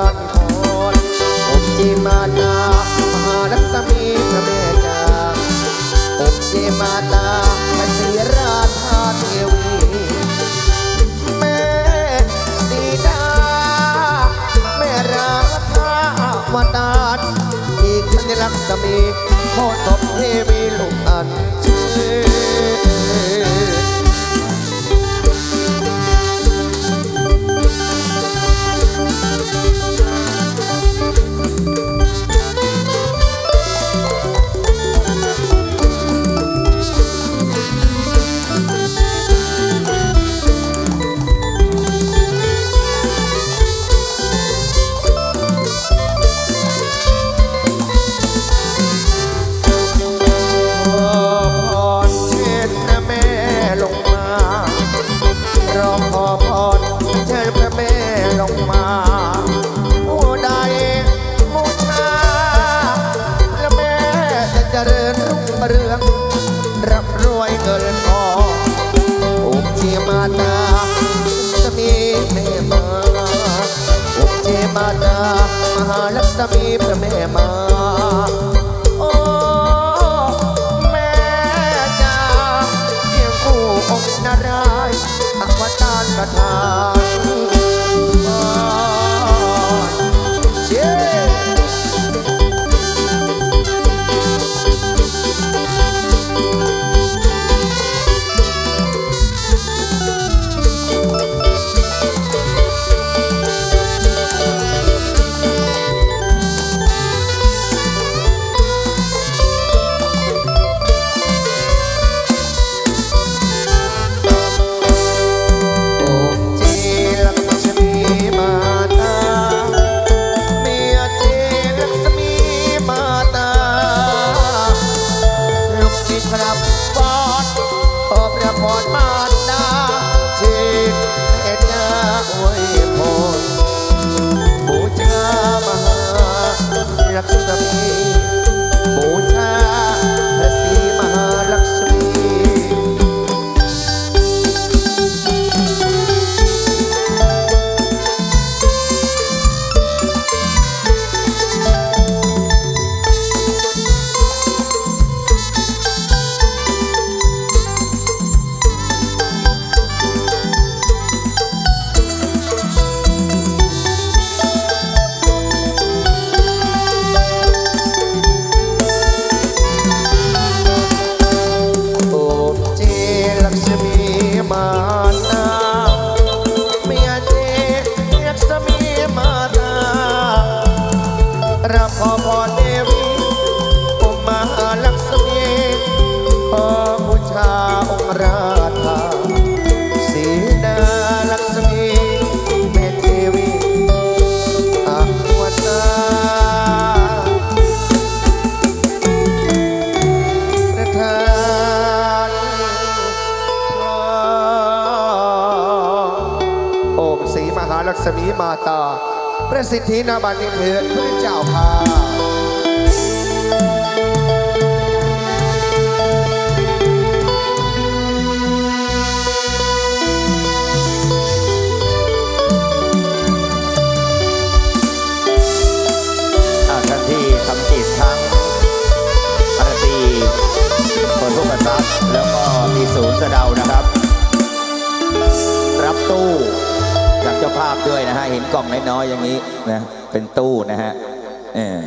านครอบเจมาตามหาลักษมีพระแม่จาอบเจมาตาพระรีราาเทวีแม่สีดาแม่ราธาวตารอีกท่านลักษมีพ่อตบเทวีลูกอันเดาสมีแม่มาอุเจมาดามหาลักษมีพระแม่มา พรมารดาชีพเอ็นยาอวยพรบูชามหารักษาพี my สมีมาตา ประสิทธินาบันนิเถิดพระเจ้าค่ะแล้วก็มีศูนย์สะเดานะครับ รับตู้ จากเจ้าภาพด้วยนะฮะ เห็นกล่องน้อยๆอย่างนี้นะ เป็นตู้นะฮะเออ